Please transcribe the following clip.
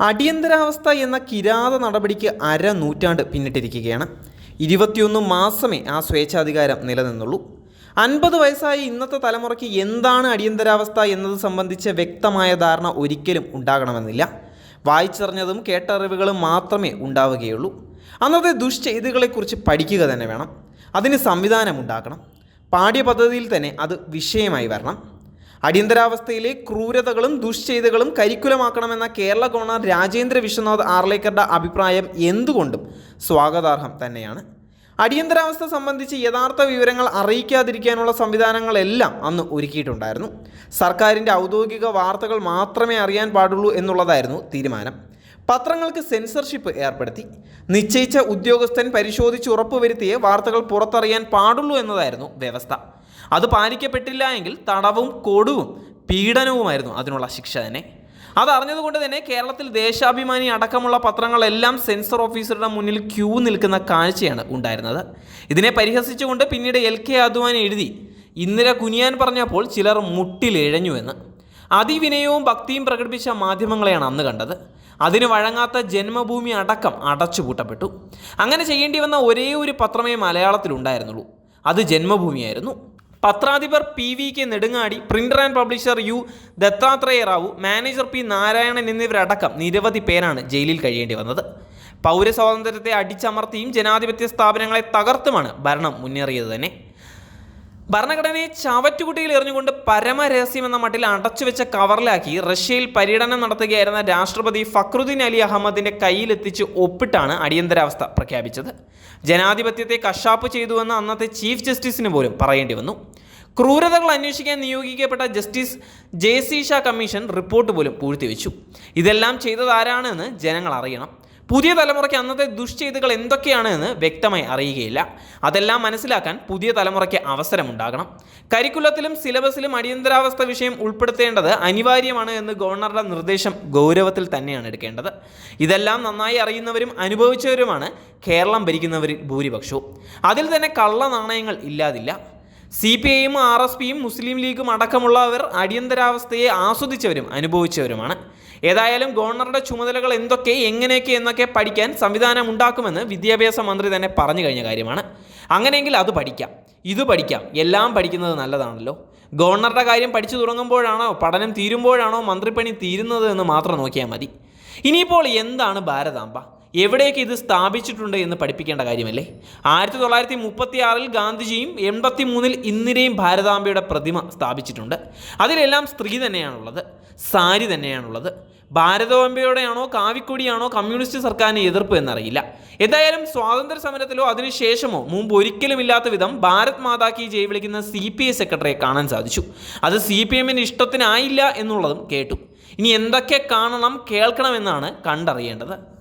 അടിയന്തരാവസ്ഥ എന്ന കിരാത നടപടിക്ക് അര നൂറ്റാണ്ട് പിന്നിട്ടിരിക്കുകയാണ്. ഇരുപത്തിയൊന്ന് മാസമേ ആ സ്വേച്ഛാധികാരം നിലനിന്നുള്ളൂ. അൻപത് വയസ്സായി ഇന്നത്തെ തലമുറയ്ക്ക് എന്താണ് അടിയന്തരാവസ്ഥ എന്നത് സംബന്ധിച്ച് വ്യക്തമായ ധാരണ ഒരിക്കലും ഉണ്ടാകണമെന്നില്ല. വായിച്ചറിഞ്ഞതും കേട്ടറിവുകളും മാത്രമേ ഉണ്ടാവുകയുള്ളൂ. അന്നത്തെ ദുഷ്ചെയ്തുകളെക്കുറിച്ച് പഠിക്കുക തന്നെ വേണം. അതിന് സംവിധാനം ഉണ്ടാക്കണം. പാഠ്യപദ്ധതിയിൽ തന്നെ അത് വിഷയമായി വരണം. അടിയന്തരാവസ്ഥയിലെ ക്രൂരതകളും ദുഷ്ചെയ്തകളും കരിക്കുലമാക്കണമെന്ന കേരള ഗവർണർ രാജേന്ദ്ര വിശ്വനാഥ് ആർലേക്കറുടെ അഭിപ്രായം എന്തുകൊണ്ടും സ്വാഗതാർഹം തന്നെയാണ്. അടിയന്തരാവസ്ഥ സംബന്ധിച്ച് യഥാർത്ഥ വിവരങ്ങൾ അറിയിക്കാതിരിക്കാനുള്ള സംവിധാനങ്ങളെല്ലാം അന്ന് ഒരുക്കിയിട്ടുണ്ടായിരുന്നു. സർക്കാരിന്റെ ഔദ്യോഗിക വാർത്തകൾ മാത്രമേ അറിയാൻ പാടുള്ളൂ എന്നുള്ളതായിരുന്നു തീരുമാനം. പത്രങ്ങൾക്ക് സെൻസർഷിപ്പ് ഏർപ്പെടുത്തി. നിശ്ചയിച്ച ഉദ്യോഗസ്ഥൻ പരിശോധിച്ച് ഉറപ്പുവരുത്തിയേ വാർത്തകൾ പുറത്തറിയാൻ പാടുള്ളൂ എന്നതായിരുന്നു വ്യവസ്ഥ. അത് പാലിക്കപ്പെട്ടില്ല എങ്കിൽ തടവും കൊടുവും പീഡനവുമായിരുന്നു അതിനുള്ള ശിക്ഷ തന്നെ. അതറിഞ്ഞതുകൊണ്ട് തന്നെ കേരളത്തിൽ ദേശാഭിമാനി അടക്കമുള്ള പത്രങ്ങളെല്ലാം സെൻസർ ഓഫീസറുടെ മുന്നിൽ ക്യൂ നിൽക്കുന്ന കാഴ്ചയാണ് ഉണ്ടായിരുന്നത്. ഇതിനെ പരിഹസിച്ചുകൊണ്ട് പിന്നീട് എൽ കെ അദ്വാനി എഴുതി ഇന്ദിര കുനിയാൻ പറഞ്ഞപ്പോൾ ചിലർ മുട്ടിലിഴഞ്ഞു എന്ന്. അതിവിനയവും ഭക്തിയും പ്രകടിപ്പിച്ച മാധ്യമങ്ങളെയാണ് അന്ന് കണ്ടത്. അതിന് വഴങ്ങാത്ത ജന്മഭൂമി അടക്കം അടച്ചുപൂട്ടപ്പെട്ടു. അങ്ങനെ ചെയ്യേണ്ടി വന്ന ഒരേ ഒരു പത്രമേ മലയാളത്തിലുണ്ടായിരുന്നുള്ളൂ. അത് ജന്മഭൂമിയായിരുന്നു. പത്രാധിപർ P V K Nedungadi printer and publisher U Dattatreya Rao manager P Narayanan എന്നിവരടക്കം നിരവധി പേരാണ് ജയിലിൽ കഴിയേണ്ടി വന്നത്. പൗരസ്വാതന്ത്ര്യത്തെ അടിച്ചമർത്തിയും ജനാധിപത്യ സ്ഥാപനങ്ങളെ തകർത്തുമാണ് ഭരണം മുന്നേറിയത് തന്നെ. ഭരണഘടനയെ ചവറ്റുകുട്ടിയിൽ എറിഞ്ഞുകൊണ്ട് പരമരഹസ്യം എന്ന മട്ടിൽ അടച്ചുവെച്ച കവറിലാക്കി റഷ്യയിൽ പര്യടനം നടത്തുകയായിരുന്ന രാഷ്ട്രപതി ഫക്രുദ്ദീൻ അലി അഹമ്മദിന്റെ കയ്യിലെത്തിച്ച് ഒപ്പിട്ടാണ് അടിയന്തരാവസ്ഥ പ്രഖ്യാപിച്ചത്. ജനാധിപത്യത്തെ കശാപ്പ് ചെയ്തുവെന്ന് അന്നത്തെ ചീഫ് ജസ്റ്റിസിന് പോലും പറയേണ്ടി വന്നു. ക്രൂരതകൾ അന്വേഷിക്കാൻ നിയോഗിക്കപ്പെട്ട justice J C Shah commission report പോലും പൂഴ്ത്തിവെച്ചു. ഇതെല്ലാം ചെയ്തത് ആരാണെന്ന് ജനങ്ങൾ അറിയണം. പുതിയ തലമുറയ്ക്ക് അന്നത്തെ ദുഷ്ചെയ്തുകൾ എന്തൊക്കെയാണ് എന്ന് വ്യക്തമായി അറിയുകയില്ല. അതെല്ലാം മനസ്സിലാക്കാൻ പുതിയ തലമുറയ്ക്ക് അവസരമുണ്ടാകണം. കരിക്കുലത്തിലും സിലബസിലും അടിയന്തരാവസ്ഥ വിഷയം ഉൾപ്പെടുത്തേണ്ടത് അനിവാര്യമാണ് എന്ന് ഗവർണറുടെ നിർദ്ദേശം ഗൗരവത്തിൽ തന്നെയാണ് എടുക്കേണ്ടത്. ഇതെല്ലാം നന്നായി അറിയുന്നവരും അനുഭവിച്ചവരുമാണ് കേരളം ഭരിക്കുന്നവരിൽ ഭൂരിപക്ഷവും. അതിൽ തന്നെ കള്ള നാണയങ്ങൾ ഇല്ലാതില്ല. സി പി ഐയും ആർ എസ് പിയും മുസ്ലിം ലീഗും അടക്കമുള്ളവർ അടിയന്തരാവസ്ഥയെ ആസ്വദിച്ചവരും അനുഭവിച്ചവരുമാണ്. ഏതായാലും ഗവർണറുടെ ചുമതലകൾ എന്തൊക്കെ എങ്ങനെയൊക്കെ എന്നൊക്കെ പഠിക്കാൻ സംവിധാനം ഉണ്ടാക്കുമെന്ന് വിദ്യാഭ്യാസ മന്ത്രി തന്നെ പറഞ്ഞു കഴിഞ്ഞ കാര്യമാണ്. അങ്ങനെയെങ്കിൽ അത് പഠിക്കാം. ഇത് പഠിക്കാം. എല്ലാം പഠിക്കുന്നത് നല്ലതാണല്ലോ. ഗവർണറുടെ കാര്യം പഠിച്ചു തുടങ്ങുമ്പോഴാണോ പഠനം തീരുമ്പോഴാണോ മന്ത്രിപ്പണി തീരുന്നത് എന്ന് മാത്രം നോക്കിയാൽ മതി. ഇനിയിപ്പോൾ എന്താണ് ഭാരതാംബ? എവിടെയൊക്കെ ഇത് സ്ഥാപിച്ചിട്ടുണ്ട് എന്ന് പഠിപ്പിക്കേണ്ട കാര്യമല്ലേ? ആയിരത്തി തൊള്ളായിരത്തി മുപ്പത്തി ആറിൽ ഗാന്ധിജിയും എൺപത്തി മൂന്നിൽ ഇന്ദിരയും ഭാരതാംബയുടെ പ്രതിമ സ്ഥാപിച്ചിട്ടുണ്ട്. അതിലെല്ലാം സ്ത്രീ തന്നെയാണുള്ളത് സാരി തന്നെയാണുള്ളത്. ഭാരതാംബയോടെയാണോ കാവിക്കൊടിയാണോ കമ്മ്യൂണിസ്റ്റ് സർക്കാരിന് എതിർപ്പ് എന്നറിയില്ല. എന്തായാലും സ്വാതന്ത്ര്യ സമരത്തിലോ അതിനുശേഷമോ മുമ്പ് ഒരിക്കലും ഇല്ലാത്ത വിധം ഭാരത് മാതാക്കി ജയ് വിളിക്കുന്ന സി പി ഐ സെക്രട്ടറിയെ കാണാൻ സാധിച്ചു. അത് സി പി എമ്മിന് ഇഷ്ടത്തിനായില്ല എന്നുള്ളതും കേട്ടു. ഇനി എന്തൊക്കെ കാണണം കേൾക്കണമെന്നാണ് കണ്ടറിയേണ്ടത്.